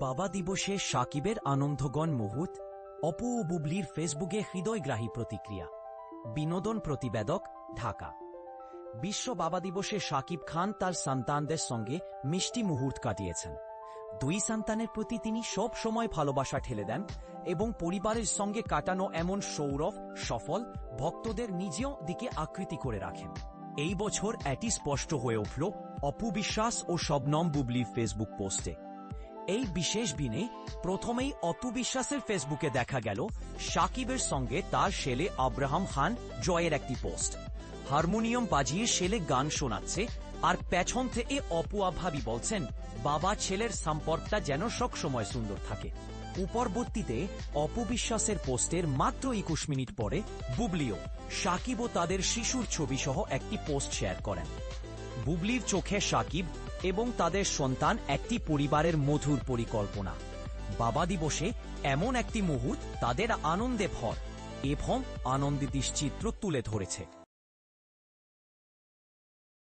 বাবা দিবসে সাকিবের আনন্দগণ মুহূর্ত অপু ও বুবলির ফেসবুকে হৃদয়গ্রাহী প্রতিক্রিয়া। বিনোদন প্রতিবেদক, ঢাকা। বিশ্ব বাবা দিবসে সাকিব খান তার সন্তানদের সঙ্গে মিষ্টি মুহূর্ত কাটিয়েছেন। দুই সন্তানের প্রতি তিনি সব সময় ভালোবাসা ঠেলে দেন এবং পরিবারের সঙ্গে কাটানো এমন সৌরভ, সফল ভক্তদের নিজেও দিকে আকৃতি করে রাখেন। এই বছর এটি স্পষ্ট হয়ে উঠল অপু বিশ্বাস ও শবনম বুবলির ফেসবুক পোস্টে। এই বিশেষ দিনে প্রথমেই অতু বিশ্বাসের ফেসবুকে দেখা গেল সাকিবের সঙ্গে তার ছেলে আব্রাহাম খান জয়ের একটি পোস্ট। হারমোনিয়াম বাজিয়ে ছেলে গান শোনাচ্ছে আর পেছন থেকে অপুয়া ভাবি বলছেন, বাবা ছেলের সম্পর্কটা যেন সবসময় সুন্দর থাকে। উপরবর্তীতে অপবিশ্বাসের পোস্টের মাত্র একুশ মিনিট পরে বুবলিও সাকিব ও তাদের শিশুর ছবি সহ একটি পোস্ট শেয়ার করেন। বুবলির চোখে সাকিব এবং তাদের সন্তান একটি পরিবারের মধুর পরিকল্পনা। বাবা দিবসে এমন একটি মুহূর্ত তাদের আনন্দে ভর এবং আনন্দিত চিত্র তুলে ধরেছে।